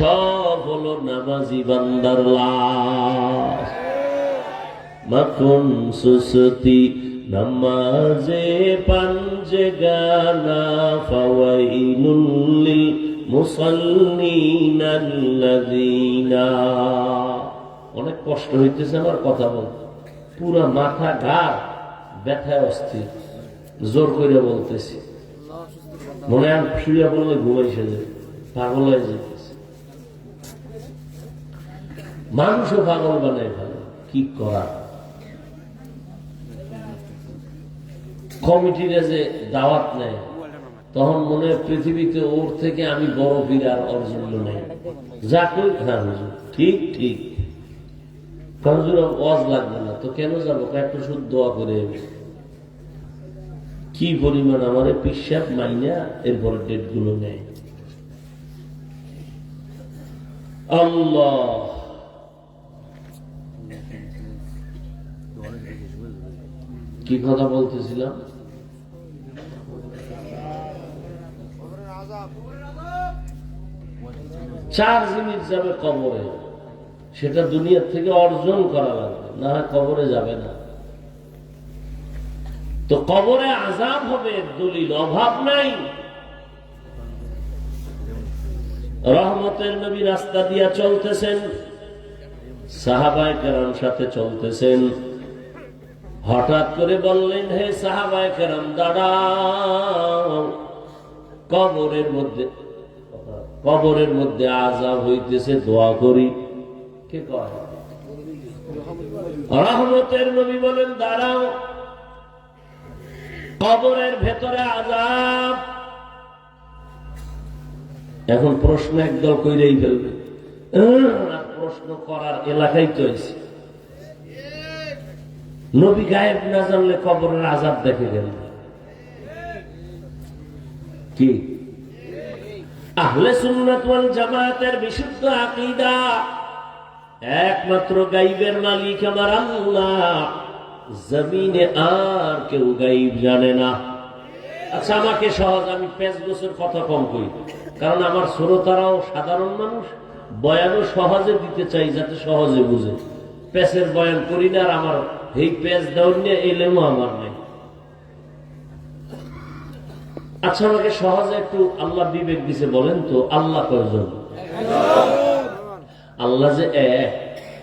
সব হলো নামাজি বান্দার মাখন সুসতি, নামাজে পাঞ্জে গানা ফাওয়াইনুল লিল মুসাল্লিন আল্লাযীনা অনেক কষ্ট হইতেছে আমার কথা বলতে পুরা মাথা ঘাড় ব্যথায় অস্থির। জোর করে বলতেছি। মনে হয় শুয়ে বললে ঘুমাইছে যে, পাগল হয়ে যেতেছে মানুষও পাগল বানায় ভালো। কি করা? কমিটিরা যে দাওয়াত নেয়, তখন মনে হয় পৃথিবীতে ওর থেকে আমি বড় বীর আর অর্জন নেই। যা কই হ্যাঁ ঠিক ঠিক। ওয়াজ লাগবে না? তো কেন যাব? শুধু দোয়া করে কি পরিমাণ আমার পিসাব মাইনা এরপর ডেটগুলো নেয়? আল্লাহ। কি কথা বলতেছিলাম? চার জিনিস যাবে কবরে, সেটা দুনিয়ার থেকে অর্জন করা লাগবে, না কবরে যাবে না। তো কবরে আজাব হবে দলিল, অভাব নাই। রহমতের নবী রাস্তা দিয়া চলতেছেন, সাহাবায় কেরাম সাথে চলতেছেন। হঠাৎ করে বললেন, হে সাহাবায় কেরাম, দাঁড়াও। কবরের মধ্যে কবরের মধ্যে আজাব হইতেছে, দোয়া করি। কে কয়? রহমতের নবী বলেন, দাঁড়াও। কবরের ভেতরে আজাব এখন প্রশ্ন একদল কইরেই ফেলবে। আর প্রশ্ন করার এলাকায় হয়েছে নবী গায়েব না জানলে কবরের আজাব দেখে গেল। কি? আহলে সুন্নাত ওয়াল জামাতের বিশুদ্ধ আকীদা। একমাত্র গাইবের মালিক আমার আল্লাহ। জমিনে আর কেউ গাইব জানে না। আচ্ছা আমাকে সহজ, আমি পাঁচ বছর কথা কম কই। কারণ আমার শ্রোতারাও সাধারণ মানুষ, বয়ানও সহজে দিতে চাই যাতে সহজে বুঝে। পেসের বয়ান করি না আর আমার এই দেওয়ার নিয়ে এলেমও আমার নেই। আচ্ছা আমাকে সহজে একটু আল্লাহ বিবেক দিছে বলেন তো, আল্লাহ কয়জন? আল্লাহ যে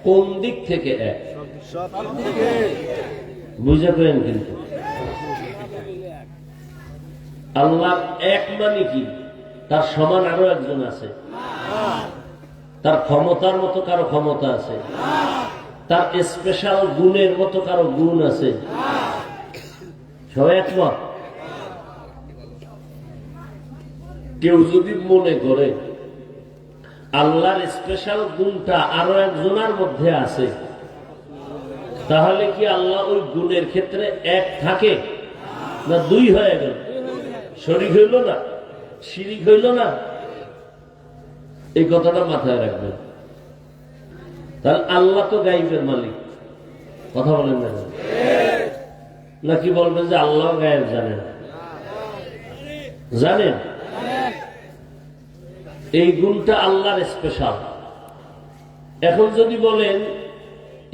কোন দিক থেকে এক বুঝে পেলেন কিন্তু। আল্লাহ এক মানে কি? তার সমান আরও একজন আছে। তার ক্ষমতার মতো কারও ক্ষমতা আছে। তার স্পেশাল গুণের মতো কারও গুণ আছে? কেউ যদি মনে করে আল্লাহর স্পেশাল গুণটা আরও একজনের মধ্যে আছে, তাহলে কি আল্লাহ ওই গুণের ক্ষেত্রে এক থাকে? না দুই হয়ে গেল? শরিক হইল না? শিরিক হইল না? এই কথাটা মাথায় রাখবেন। তাহলে আল্লাহ তো গাইবের মালিক। কথা বলেন না নাকি বলবেন যে আল্লাহ গায়েব জানেন জানেন? এই গুণটা আল্লাহর স্পেশাল এখন যদি বলেন,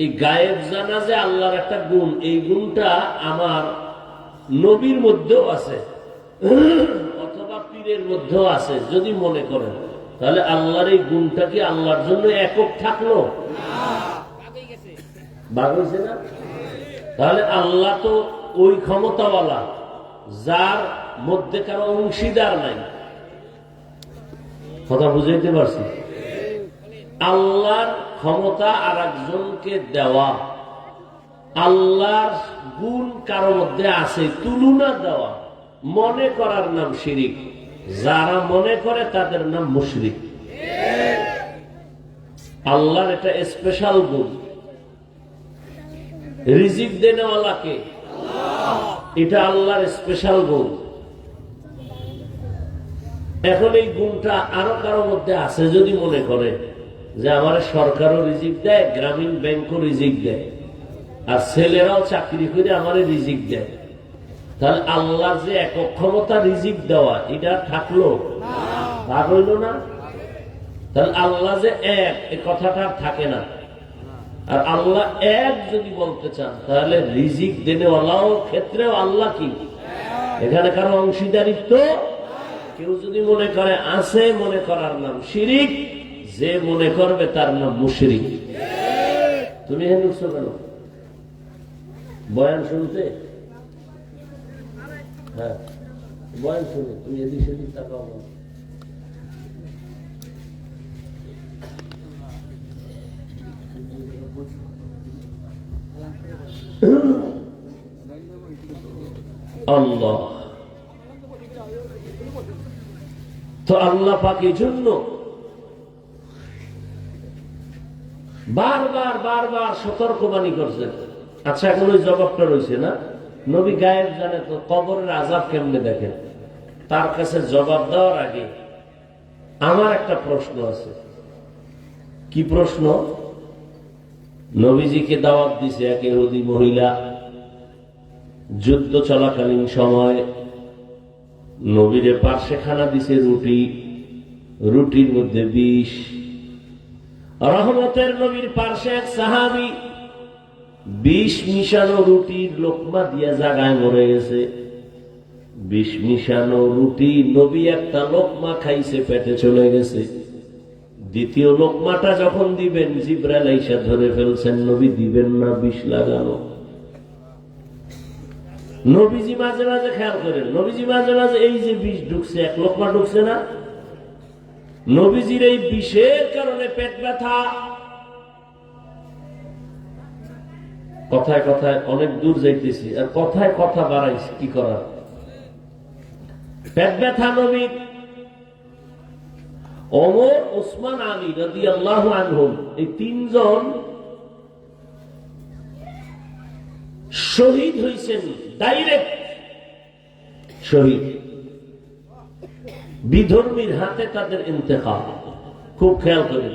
এই গায়েব জানা যে আল্লাহর একটা গুণ, এই গুণটা আমার নবীর মধ্যেও আছে, অথবা পীরের মধ্যেও আছে, যদি মনে করেন। তাহলে আল্লাহর এই গুণটা কি আল্লাহর জন্য একক থাকল? হইছে না? তাহলে আল্লাহ তো ওই ক্ষমতাওয়ালা, যার মধ্যে কারও অংশীদার নাই। কথা বুঝাইতে পারছি? আল্লাহর ক্ষমতা আর একজনকে দেওয়া, আল্লাহর গুণ কারও মধ্যে আছে, তুলনা দেওয়া, মনে করার নাম শিরিক। যারা মনে করে তাদের নাম মুশরিক। আল্লাহর এটা স্পেশাল গুণ। রিজিক দেনেওয়ালাকে এটা আল্লাহর স্পেশাল গুণ। এখন এই গুণটা আরও কারও মধ্যে আছে যদি মনে করে যে আমার সরকারও রিজিক দেয়, গ্রামীণ ব্যাংকও রিজিক দেয়, আর ছেলেরাও চাকরি করে আমার রিজিক দেয়। তাহলে আল্লাহর যে একক ক্ষমতা রিজিক দেওয়া, এটা থাকল? ভাগ হইল না? তাহলে আল্লাহ যে এক, এ কথাটা আর থাকে না। আর আল্লাহ এক যদি বলতে চান, তাহলে রিজিক দেনেওয়ালাও ক্ষেত্রেও আল্লাহ কি? এখানে কারও অংশীদারিত্ব? কেউ যদি মনে করে আছে, মনে করার নাম শিরিক, যে মনে করবে তার নাম মুশরিক। তুমি হেন কেন? বয়ান শুনতে? হ্যাঁ। বয়ান শুনে তুমি এদিক সেদিক তাকাও। আল্লাহ। তো আল্লাহ পাক এই জন্য বারবার বারবার সতর্কবাণী করছেন। আচ্ছা এখন ওই জবাবটা রয়েছে না? নবী গায়েব জানে তো কবরের আজাব কেমনে দেখেন তার কাছে জবাব দেওয়ার আগে আমার একটা প্রশ্ন আছে। কি প্রশ্ন? নবীজিকে দাওয়াত দিছে এক ইহুদি মহিলা। যুদ্ধ চলাকালীন সময় নবীরে পার্শ্বে খানা দিছে রুটি। রুটির মধ্যে বিষ। রহমতের নবীর পার্শ্বে এক সাহাবি বিষ মিশানো রুটির লোকমা দিয়া জাগায় মরে গেছে। বিষ মিশানো রুটি নবী একটা লোকমা খাইছে, পেটে চলে গেছে। দ্বিতীয় লোকমাটা যখন দিবেন, জিব্রাইল আইসা ধরে ফেলছেন, নবী দিবেন না বিষ লাগানো। নবীজি মাঝে মাঝে খেয়াল করেন, নবীজি মাঝে মাঝে এই যে বিষ ঢুকছে, এক লোকমা ঢুকছে না? নবীজির এই বিষের কারণে পেট ব্যথা কথায় কথায় অনেক দূর যাইতেছি, আর কথায় কথা বাড়াইছি, কি করার? পেট ব্যথা নবী অমর ওসমান, আলী রদি আল্লাহ আনহুম, এই তিনজন শহীদ হয়েছেন ডাইরেক্ট শহীদ। বিধর্মীর হাতে তাদের ইন্তেকাল। খুব খেয়াল করেন।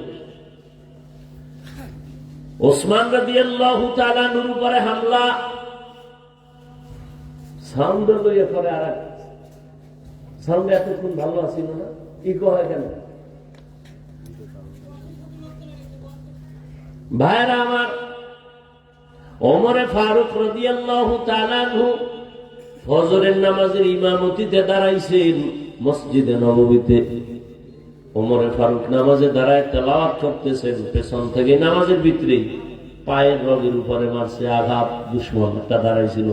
ওসমান রাদি আল্লাহ তালানুর উপরে হামলা। সাউন্ড লইয়া করে আর সাউন্ড এতক্ষণ ভালো আসিল না? ইকো হয় কেন? ভাইরা আমার, ওমরে ফারুক ফজরের নামাজের ইমামতিতে দাঁড়াইছেন মসজিদে নববীতে। ওমরে ফারুক নামাজে দাঁড়ায় তেলাওয়াত করতেছেন পেছন থেকে নামাজের ভিতরেই পায়ের রগের উপরে মারছে, আঘাত, দুশ্মন, একটা দাঁড়াইছিল।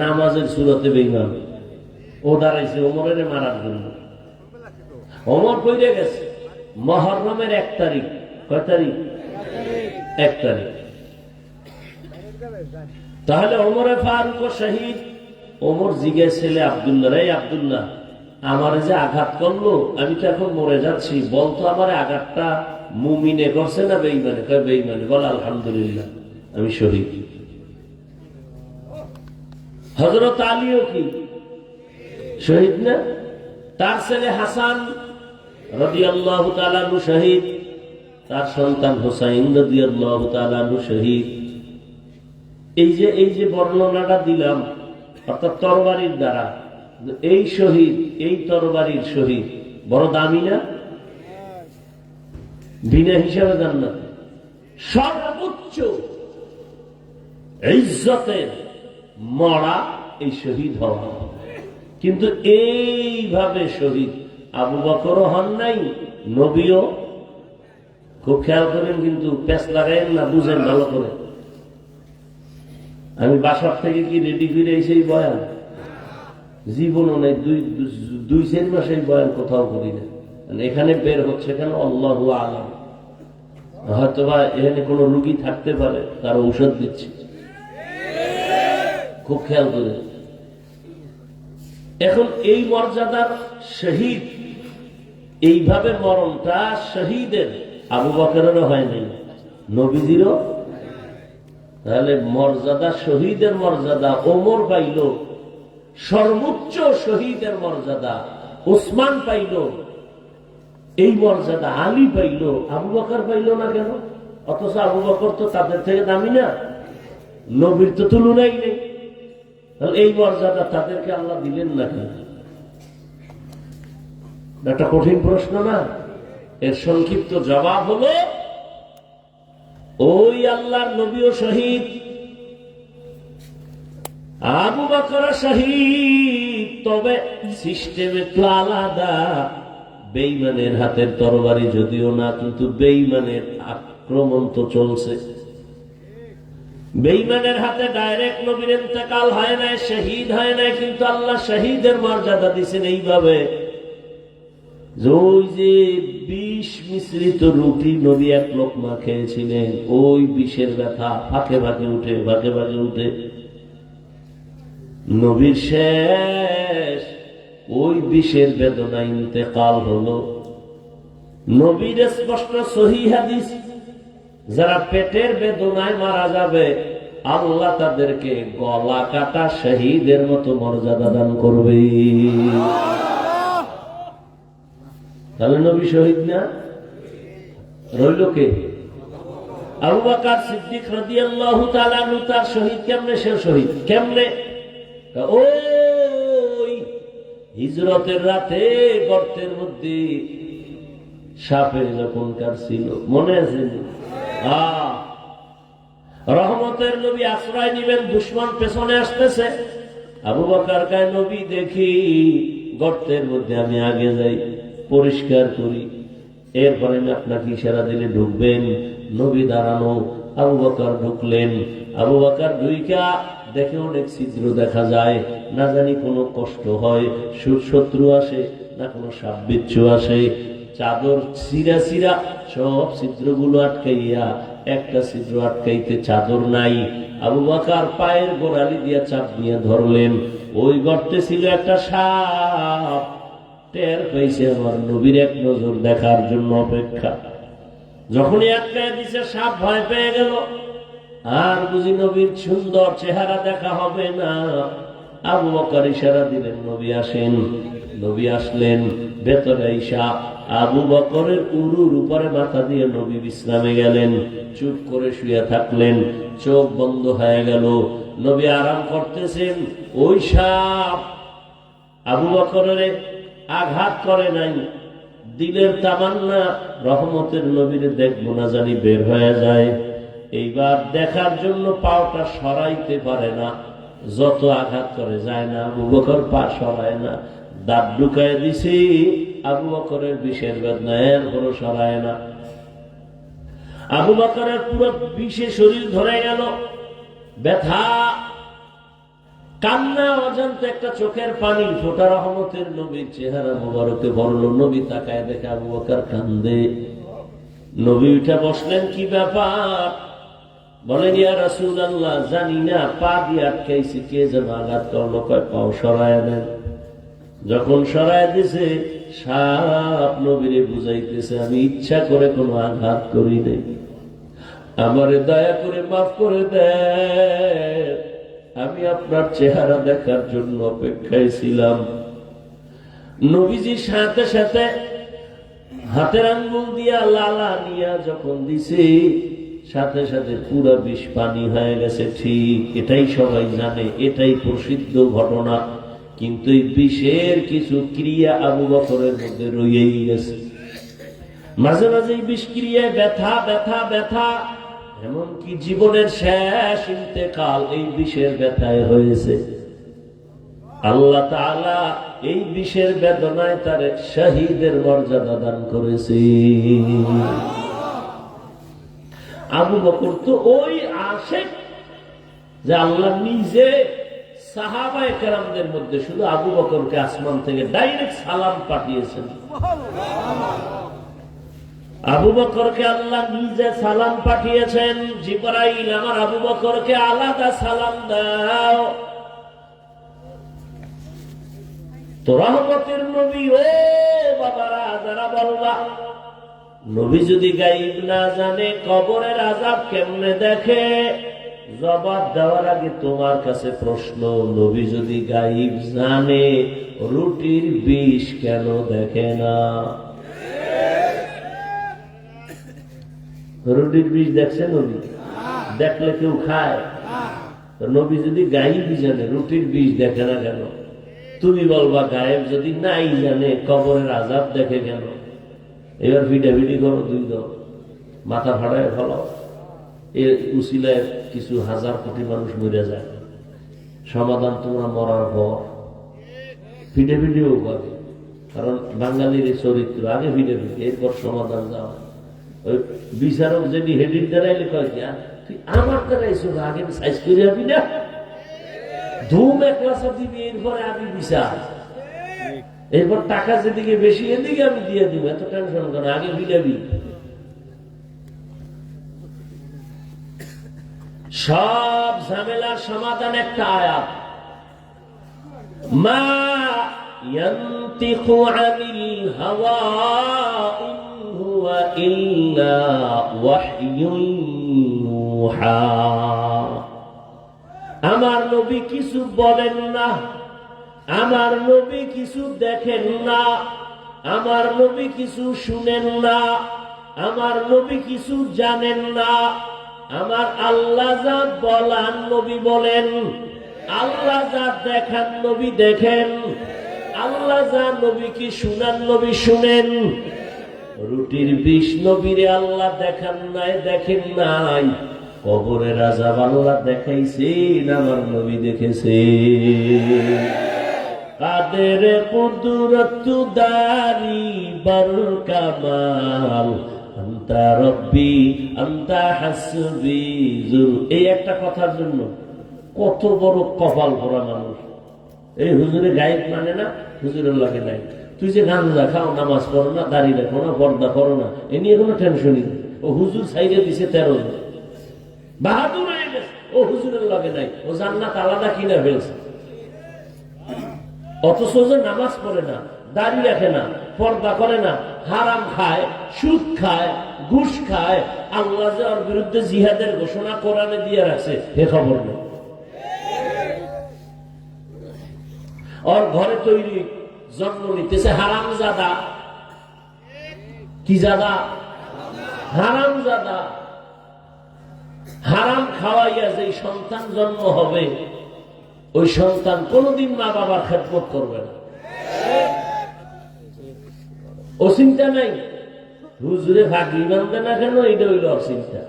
নামাজের সুরতে বেইমান ও দাঁড়াইছে ওমরের মারার জন্য। অমর কইরে গেছে, মহরমের এক তারিখ। কয় তারিখ? এক তারিখ। তাহলে ওমরে ফারুক ও শহীদ, ওমর জিগের ছেলে আবদুল্লাহ, রে আবদুল্লাহ আমার যে আঘাত করল, আমি তো এখন মরে যাচ্ছি। বলতো আমার আঘাতটা মুমিনে করছে না বেইমানে কয় বেইমানে বল, আলহামদুলিল্লাহ, আমি শহীদ। হজরত আলীও কি? শহীদ না? তার ছেলে হাসান রদি আল্লাহ তালু শহীদ। তার সন্তান হোসাইন রদি আল্লাহ তালু শহীদ। এই যে এই যে বর্ণনাটা দিলাম, অর্থাৎ তরবারির দ্বারা এই শহীদ, এই তরবারির শহীদ, বড় দামি না? বিনা হিসাবে জান্নাত। সর্বোচ্চ ইজ্জতের মরা এই শহীদ হওয়া। কিন্তু এইভাবে শহীদ আবু বকরও হন নাই, নবীও। খুব খেয়াল করেন কিন্তু প্যাস লাগাইন না, বুঝেন ভালো করে। আমি বাসার থেকে কি রেডি ফিরে এসেই বয়ান? জীবনও নেই, দুই দুই চার মাসে বয়ান কোথাও করি না। মানে এখানে বের হচ্ছে কেন? আল্লাহ আলম। হয়তো বা এখানে কোনো রুগী থাকতে পারে, তার ঔষধ দিচ্ছে। খুব খেয়াল করে। এখন এই মর্যাদার শহীদ, এইভাবে মরণটা শহীদের, আবু হয় নাই, নবীজিরও? তাহলে মর্যাদা শহীদের মর্যাদা, ওমর পাইল সর্বোচ্চ শহীদের মর্যাদা ওসমান পাইল, এই মর্যাদা আলী পাইল, আবু বকর পাইল না কেন? অথচ আবু বকর তো তাদের থেকে দামি না। নবীর তো তুলনাই নেই। এই মর্যাদা তাদেরকে আল্লাহ দিলেন না কেন? একটা কঠিন প্রশ্ন না? এর সংক্ষিপ্ত জবাব হলো, ওই আল্লাহর নবীও শহীদ আবু বকর শহীদ, তবে সিস্টেম একটু আলাদা। বেইমানের হাতের তরবারি যদিও না, কিন্তু বেইমানের আক্রমণ তো চলছে। বেইমানের হাতে ডাইরেক্ট নবীর ইন্তেকাল হয় নাই, শহীদ হয় নাই, কিন্তু আল্লাহ শহীদের মর্যাদা দিচ্ছেন এইভাবে। ওই যে বিষ মিশ্রিত রুটি নবী এক লোকমা খেয়েছিলেন, ওই বিষের ব্যথা ফাঁকে ফাঁকে উঠে, ফাঁকে ফাঁকে উঠে। নবীর শেষ, ওই বিষের বেদনা ইন্তেকাল হলো। নবীর স্পষ্ট সহি হাদিস, যারা পেটের বেদনায় মারা যাবে, আল্লাহ তাদেরকে গলা কাটা শহীদের মতো মর্যাদা দান করবে। তাহলে নবী শহীদ না? রইল কে? আবু বাকার সিদ্দিক রাদিয়াল্লাহু তাআলা তার শহীদ, কেমনে সে শহীদ? কেমনে? ওই হিজরতের রাতে গর্তের মধ্যে সাপে যখন কাটছিল, মনে আছে রহমতের নবী আশ্রয় নিবেন, দুশ্মন পেছনে আসতেছে। আবু বাকার গায়ে নবী, দেখি গর্তের মধ্যে আমি আগে যাই, পরিষ্কার করি। এরপরে আমি আপনাকে ইশারা দিলে ঢুকবেন। নবী দাঁড়ানো, আবু বাকার ঢুকলেন। আবু বাকার দুইকা দেখে অনেক ছিদ্র দেখা যায়। না জানি কোনো কষ্ট হয় শত্রু আসে, না কোনো সাপ আসে। চাদর সিরা সিরা সব ছিদ্রগুলো আটকাইয়া একটা ছিদ্র আটকাইতে চাদর নাই। আবু বাকার পায়ের গোড়ালি দিয়া চাপ নিয়ে ধরলেন, ওই গর্তে ছিল একটা সাপ। টের পেয়েছে আমার নবীর এক নজর দেখার জন্য অপেক্ষা। যখনই আটকায় দিছে, সাপ ভয় পেয়ে গেল। আর বুঝি নবীর সুন্দর চেহারা দেখা হবে না। আবু বকর ইশারা দিলেন, নবী আসেন। নবী আসলেন, ভেতরে ঈশা আবু বকরের উরুর উপরে মাথা দিয়ে নবী বিশ্রামে গেলেন, চুপ করে শুয়ে থাকলেন, চোখ বন্ধ হয়ে গেল। নবী আরাম করতেছেন, ওই সাপ! আবু বকরের আঘাত করে নাই। দিলের তামান্না রহমতের নবীরে দেখব না জানি বের হয়ে যায়। এইবার দেখার জন্য পাওটা সরাইতে পারে না। যত আঘাত করে যায় না, আবু বকর পা সরায় না। দাঁত ঢুকায় দিছি, আবু বকরের বিষের বেদনা এরপরও সরায় না। আবু বকরের পুরো বিষে শরীর ধরে গেল। ব্যথা, কান্না, অজান্তে একটা চোখের পানি। ফোটা রহমতের নবীর চেহারা মোবারকে বড়ল নবী তাকায় দেখে আবু বকর কান্দে। নবী উঠে বসলেন, কি ব্যাপার? বলেন ইয়া রাসূল জানি না, পা দিয়ে আটকাইছি, কে যেন আঘাত করল কয়, পাও সরায় দেন যখন সরায় দিছে, সাপ নবীরে বুঝাইতেছে, আমি ইচ্ছা করে কোনো আঘাত করি নাই। আমারে দয়া করে মাফ করে দেন। আমি আপনার চেহারা দেখার জন্য অপেক্ষায় ছিলাম। নবীজির সাথে সাথে হাতের আঙ্গুল দিয়া লালা নিয়া যখন দিছে সাথে সাথে পুরো বিষ পানি হয়ে গেছে, ঠিক এটাই সবাই জানে, এটাই প্রসিদ্ধ ঘটনা। কিন্তু এই বিষের কিছু ক্রিয়া আবু বকরের মধ্যে রয়েই গেছে। মাঝে মাঝে এই বিষ ক্রিয়ায় ব্যথা ব্যথা ব্যথা, এমনকি জীবনের শেষ ইন্তেকাল এই বিষের ব্যথায় হয়েছে। আল্লাহ তাআলা এই বিষের বেদনায় তার শহীদের মর্যাদা দান করেছে আবু বকর তো ওই আশেক যে আল্লাহ নিজে মধ্যে শুধু আবু বকরকে আসমান থেকে ডাইরেক্ট সালাম পাঠিয়েছেন। আবু বকরকে আল্লাহ নিজে সালাম পাঠিয়েছেন, জিবরাইল আমার আবু বকরকে আলাদা সালাম দাও। তো নবী ও বাবারা, যারা বলবা নবী যদি গাইব না জানে কবরের আজাব কেমনে দেখে? জবাব দেওয়ার আগে তোমার কাছে প্রশ্ন, নবী যদি গাইব জানে রুটির বিষ কেন দেখে না? রুটির বিষ দেখছে নবী? দেখলে কেউ খায়? নবী যদি গাইবই জানে রুটির বিষ দেখে না কেন? তুমি বলবা, গায়েব যদি নাই জানে কবরের আজাব দেখে কেন? এবার ভিডা ভিডি করো, দুই দল মাথা ফাড়ায় ফেলো এর উসিলায় কিছু হাজার কোটি মানুষ মরে যায়। সমাধান তোমরা মরার পর। ফিডে পাবে কারণ বাঙালির এই চরিত্র, আগে ফিডে ফিডে এরপর সমাধান যাওয়া ওই বিচারক যদি হেডির দ্বারাইলে কয় কি তুই আমার দ্বারাই শুধু আগে সাইজ করে যাবি না ধুম এক ক্লাসে দিবি, এরপরে আমি বিচার। এরপর টাকা যেদিকে বেশি এদিকে আমি দিয়ে দিব এত টেনশন কেন আগে ফিরাবি সব ঝামেলার সমাধান একটা আয়াত মা ينطق عن الهوى إن هو إلا وحي يوحى আমার নবী কিছু বলেন না আমার নবী কিছু দেখেন না, আমার নবী কিছু শুনেন না, আমার নবী কিছু জানেন না, আমার আল্লাহ যা বলান নবী বলেন, আল্লাহ যা দেখান নবী দেখেন, আল্লাহ যা নবী কি শুনান নবী শুনেন, রুটির বিষ নবীরে আল্লাহ দেখান নাই, দেখেন নাই। কবরের রাজা আল্লাহ দেখাইছেন, আমার নবী দেখেছে কাদের কুদরত দারি বর কামাল আন্তা রব্বি, আন্তা হাসবি, জুল। এই একটা কথার জন্য কত বড় কপাল ভরা মানুষ। এই হুজুরে গায়েব মানে না, হুজুরের লাগে নাই। তুই যে গান খাও, নামাজ পড়ো না, দাড়ি রাখো না, পর্দা করো না, এ নিয়ে কোনো টেনশনই নেই। ও হুজুর সাইডে দিছে তেরো জন বাহাদুর হয়ে গেছে। ও হুজুরের লাগে নাই। ও জান্নাত আলাদা কিনা ফেলছে। অথচ যে নামাজ পড়ে না, দাড়ি রাখে না, পর্দা করে না, হারাম খায়, সুদ খায়, ঘুষ খায়, আল্লাহ বিরুদ্ধে জিহাদের ঘোষণা কোরআনে দিয়ে রাখছে হে খবর নেই। ওর ঘরে তৈরি জন্ম নিতেছে হারাম জাদা কি জাদা? হারাম জাদা হারাম খাওয়াইয়া যে সন্তান জন্ম হবে, ওই সন্তান কোনদিন মা বাবার খেদমত করবে না। ও চিন্তা নাই? হুজুরে ভাগি বানতে না কেন? এটা হইল ওর চিন্তা।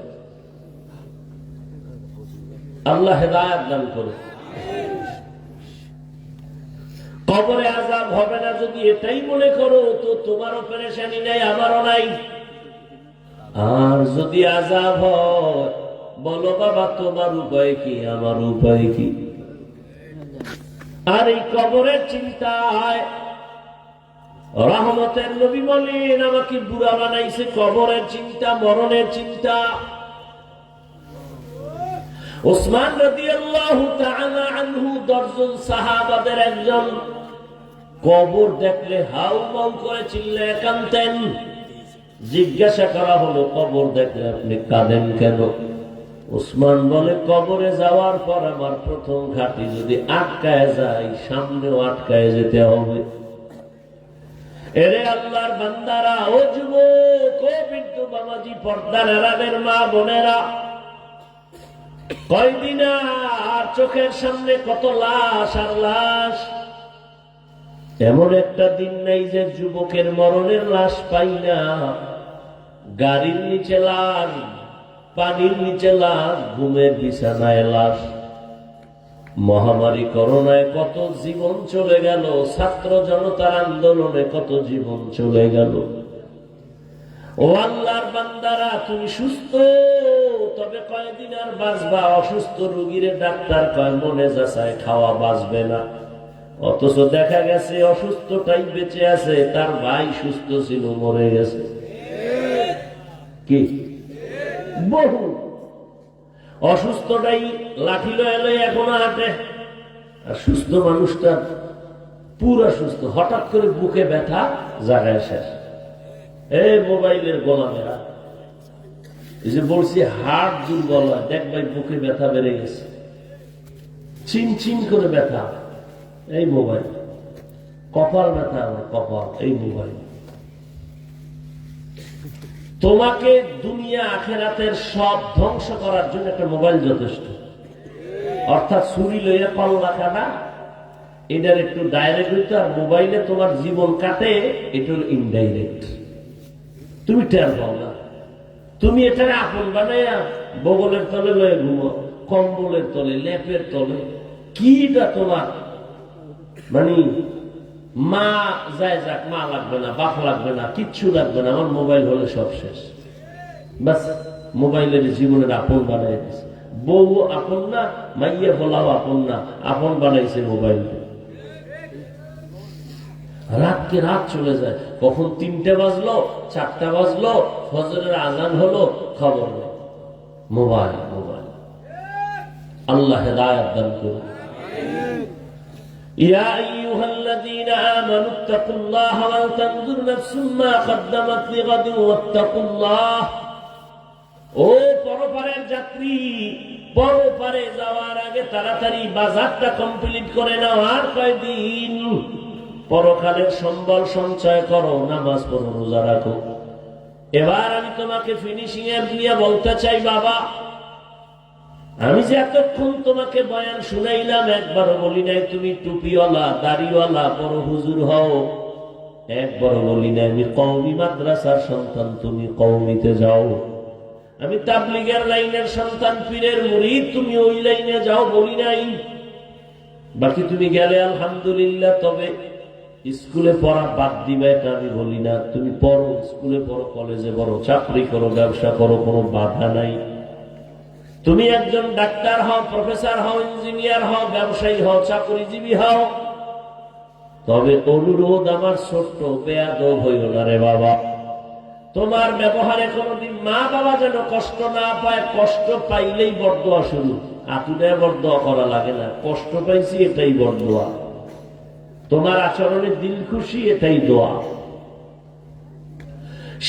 আল্লাহ হেদায়াত দান করে কবরে আজাব হবে না যদি এটাই মনে করো, তো তোমারও পেরেশানি নাই, আমারও নাই। আর যদি আজাব হয় বলো বাবা, তোমার উপায় কি, আমার উপায় কি? আর এই কবরের চিন্তায় রহমতের নবী বলেন, আমাকে বুড়া বানাইছে কবরের চিন্তা, মরণের চিন্তা। ওসমান রাদিয়াল্লাহু তাআলা আনহু দর্জন সাহাবাদের একজন কবর দেখলে হাউ মাউ করে চিল্লে কানতেন জিজ্ঞাসা করা হলো, কবর দেখলে আপনি কাঁদেন কেন? ওসমান বলে, কবরে যাওয়ার পর আমার প্রথম ঘাটি যদি আটকায় যায়, সামনেও আটকায় যেতে হবে। এরে আল্লাহর বান্দারা, ও ও বিদ্যু বাবাজি, পর্দার এরাদের মা বোনেরা, কয়দিন আর চোখের সামনে কত লাশ আর লাশ? এমন একটা দিন নেই যে যুবকের মরণের লাশ পাই না। গাড়ির নিচে লাশ পানির নিচে লাশ, ঘুমের বিছানায় লাশ। মহামারী করোনায় কত জীবন চলে গেল, ছাত্র জনতার আন্দোলনে কত জীবন চলে গেল। ও আল্লাহর বান্দারা, তুমি সুস্থ? তবে কয়দিন আর বাঁচবা? অসুস্থ রুগীরে ডাক্তার কয়, মনে যাচায় খাওয়া বাঁচবে না। অথচ দেখা গেছে অসুস্থটাই বেঁচে আছে, তার ভাই সুস্থ ছিল, মরে গেছে। কি? বহু। অসুস্থটাই লাঠি লয়ে লয়ে এখনও হাঁটে। আর সুস্থ মানুষটা পুরা সুস্থ। হঠাৎ করে বুকে ব্যথা, জায়গায় শেষ। এই মোবাইলের গোলামেরা এই যে বলছি হাট দুর্বল হয়। দেখ ভাই, বুকে ব্যথা বেড়ে গেছে। চিন চিন করে ব্যথা। এই মোবাইল। কপাল ব্যথা, আমার কপাল। এই মোবাইল। তোমাকে দুনিয়া আখেরাতের সব ধ্বংস করার জন্য একটা মোবাইল যথেষ্ট। অর্থাৎ ছুরি লইয়া পাল্লা কাটা এটার একটু ডাইরেক্ট হইতো আর মোবাইলে তোমার জীবন কাটে এটা ইনডাইরেক্ট তুমি টের পাও না। তুমি এটারে আপন বানাইয়া বগলের তলে লয়ে ঘুমো, কম্বলের তলে, লেপের তলে। কিটা তোমার? মানে মা যায় যাক মা লাগবে না, বাপ লাগবে না, কিচ্ছু লাগবে না, আমার মোবাইল হলে সব শেষ। বাস, মোবাইলের জীবনের আপন বানাই দিছে। বউ আপন না, মাইয়া বলাও আপন না, আপন বানাইছে মোবাইল। রাতকে রাত চলে যায়, কখন তিনটে বাজলো, চারটা বাজলো, ফজরের আজান হলো, খবর নেই। Mobile mobile. আল্লাহ হেদায়ত দান করুন। يا أيها الذين آمنوا اتقوا الله ولتنظر نفس ما قدمت لغد واتقوا الله ও পরপারের যাত্রী পরপারে যাওয়ার আগে তাড়াতাড়ি বাজারটা কমপ্লিট করে নাও আর কয়দিন পরকালের সম্বল সঞ্চয় করো নামাজ পড়ো রোজা রাখো এবার আমি তোমাকে ফিনিশিং এর নিয়ে বলতে চাই বাবা আমি যে এতক্ষণ তোমাকে বয়ান শুনাইলাম, একবারও বলি নাই, তুমি টুপিওয়ালা, দাড়িওয়ালা, বড় হুজুর হও। একবার বলি নাই, আমি কৌমি মাদ্রাসার সন্তান, তুমি কৌমিতে যাও। আমি তাবলিগের লাইনের সন্তান, পীরের মুরিদ, তুমি ওই লাইনে যাও বলি নাই। বাকি তুমি গেলে আলহামদুলিল্লাহ, তবে স্কুলে পড়া বাদ দিবে এটা আমি বলি না। তুমি পড়ো, স্কুলে পড়ো, কলেজে পড়ো, চাকরি করো, ব্যবসা করো, কোনো বাধা নাই। তুমি একজন ডাক্তার হও, প্রফেসর হও, ইঞ্জিনিয়ার হও, ব্যবসায়ী হও, চাকরিজীবী হও। তবে অনুরোধ আমার ছোট্ট বেয়াদ হইল না রে বাবা। তোমার ব্যবহারে কোনোদিন মা বাবা যেন কষ্ট না পায়, কষ্ট পাইলেই বরদোয়া শুরু। আতুরে বরদোয়া করা লাগে না, কষ্ট পাইছি এটাই বরদোয়া। তোমার আচরণে দিল খুশি এটাই দোয়া।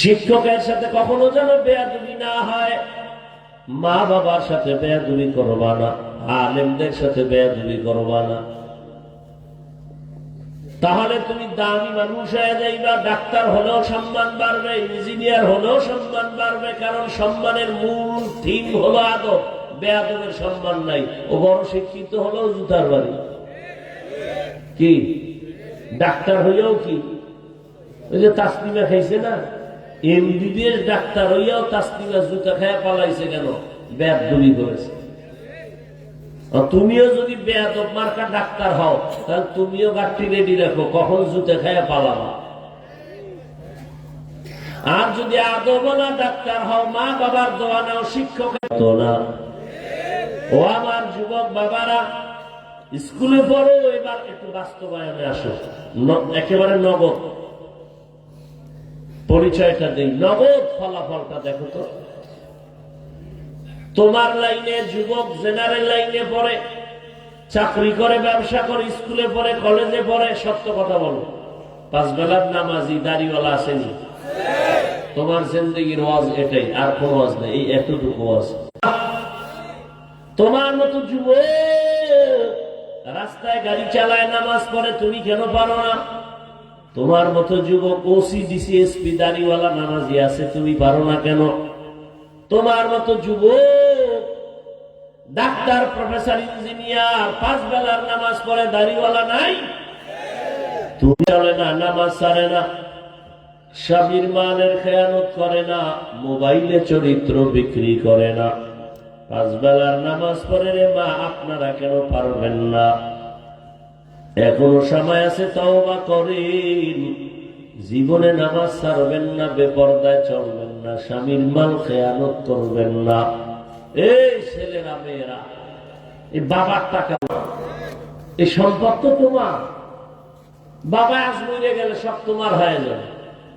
শিক্ষকের সাথে কখনো যেন বেয়াদবি না হয় মা বাবার সাথে বেয়াদবি করবা না, আলেমদের সাথে বেয়াদবি করবা না। তাহলে তুমি দামি মানুষ হয়ে যাইবা, ডাক্তার হলেও সম্মান বাড়বে, ইঞ্জিনিয়ার হলেও সম্মান বাড়বে, কারণ সম্মানের মূল থিম হলো আদব, বেয়াদবের সম্মান নাই। ও বড় শিক্ষিত হলেও জুতার বাড়ি। কি? ডাক্তার হইয়াও কি? ওই যে তাসলিমা খাইছে না? এমবিবিএস ডাক্তার হইয়াও জুতা খায়া পালাইছে কেন? বেয়াদবি করেছে। তুমিও যদি বেয়াদব মার্কা ডাক্তার হও, তাহলে তুমিও গাঠটি রেডি রাখো, কখন জুতে খায়া পালাবা? আর যদি আদবনা ডাক্তার হও, মা বাবার দোয়া নাও, শিক্ষক না। ও আমার যুবক বাবারা, স্কুলে পড়ো, এবার একটু বাস্তবায়নে আসো। একেবারে নগদ। পরিচয়টা দেই নগদ ফলাফলটা দেখো তো। তোমার লাইনে যুবক জেনারেল লাইনে পড়ে, চাকরি করে, ব্যবসা করে, স্কুলে পড়ে, কলেজে পড়ে, সত্য কথা বলো। পাঁচ বেলার নামাজি দাড়িওয়ালা আসেনি। তোমার জিন্দগির ওয়াজ এটাই, আর কোন ওয়াজ নেই, এই এতটুকু ওয়াজ। তোমার মতো যুবক, রাস্তায় গাড়ি চালায়, নামাজ পড়ে, তুমি কেন পারো না? তোমার মতো যুবক ওসি ডিসি এসপি দাড়িওয়ালা নামাজি আছে, তুমি পারো না কেন? তোমার মতো যুবক, ডাক্তার, প্রফেসর, ইঞ্জিনিয়ার, পাঁচ বেলার নামাজ পড়ে দাড়িওয়ালা নাই? তুমি চলে না, নামাজ সারে না। স্বামীর মানের খেয়ানত করে না, মোবাইলে চরিত্র বিক্রি করে না। পাঁচ বেলার নামাজ পড়ে রে মা, আপনারা কেন পারবেন না? এখনও সময় আছে তওবা করেন। জীবনে নামাজ ছাড়বেন না, বেপর্দায় চলবেন না, স্বামীর মাল খেয়ানত করবেন না। এই ছেলেরা, মেয়েরা, এই বাবার টাকা এই সম্পদ তো তোমার। বাবা আজ মরে গেলে সব তোমার হয়ে যাবে।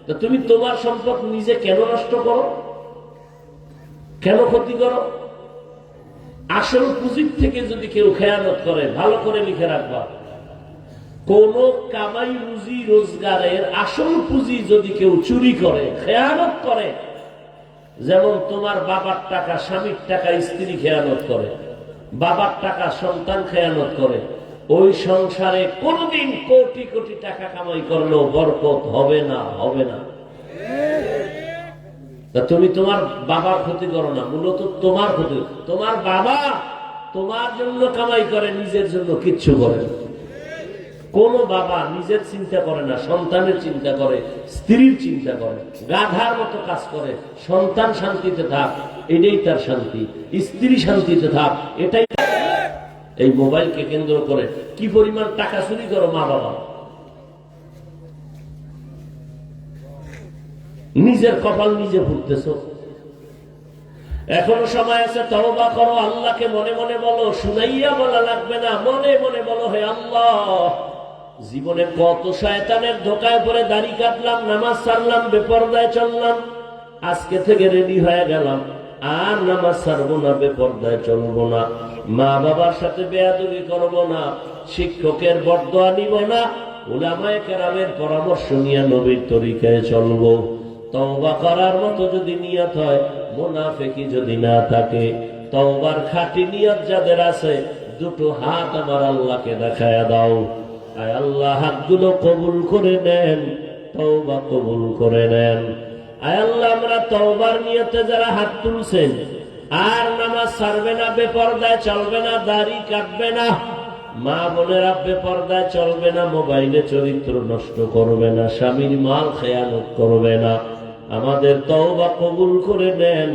তো তুমি তোমার সম্পদ নিজে কেন নষ্ট করো? কেন ক্ষতি করো? আসল পুঁজির থেকে যদি কেউ খেয়ানত করে, ভালো করে লিখে রাখবা। কোন কামাই রুজি রোজগারের আসল পুঁজি যদি কেউ চুরি করে, খেয়ানত করে, যেমন তোমার বাবার টাকা, স্বামীর টাকা, স্ত্রী খেয়ানত করে, বাবার টাকা, সন্তান খেয়ানত করে, ওই সংসারে কোনদিন কোটি কোটি টাকা কামাই করলেও বরকত হবে না হবে না তুমি তোমার বাবার ক্ষতি করো না, মূলত তোমার ক্ষতি তোমার বাবা তোমার জন্য কামাই করে, নিজের জন্য কিচ্ছু করে না। কোন বাবা নিজের চিন্তা করে না, সন্তানের চিন্তা করে, স্ত্রীর চিন্তা করে, গাধার মতো কাজ করে, সন্তান শান্তিতে থাক, এটাই তার শান্তি, স্ত্রী শান্তিতে থাক, এটাই এই মোবাইলকে কেন্দ্র করে কি পরিমাণ টাকা চুরি করো মা বাবা? নিজের কপাল নিজে ভুগতেছ এখনও সময় আছে, তওবা করো, আল্লাহকে মনে মনে বলো, শুনাইয়া বলা লাগবে না, মনে মনে বলো, হে আল্লাহ। জীবনে কত শয়তানের ধোকায় পরে দাড়ি কাটলাম, নামাজ সারলাম, বেপরদায় চললাম, আজকে থেকে রেডি হয়ে গেলাম। আর নামাজ ছাড়বো না, বেপরদায় চলবো না। মা বাবার সাথে বেয়াদবি করব না, শিক্ষকের বরদোয়া নিব না ওলামায় কেরামের পরামর্শ নিয়ে নবীর তরিকায় চলবো। তওবা করার মতো যদি নিয়ত হয় মোনাফেকি যদি না থাকে, তওবার খাঁটি নিয়ত যাদের আছে, দুটো হাত আমার আল্লাহকে দেখায় দাও। আয় আল্লাহ, হাতগুলো কবুল করে নেন, তওবা কবুল করে নেন। আয় আল্লাহ, আমরা তওবার নিয়তে যারা হাত তুলছেন আর নামাজ ছাড়বে না, বেপরদায় চলবে না, দাড়ি কাটবে না, মা বোনেরা বেপরদায় চলবে না, মোবাইলে চরিত্র নষ্ট করবে না, স্বামীর মাল খেয়ানত করবে না, আমাদের তওবা কবুল করে নেন।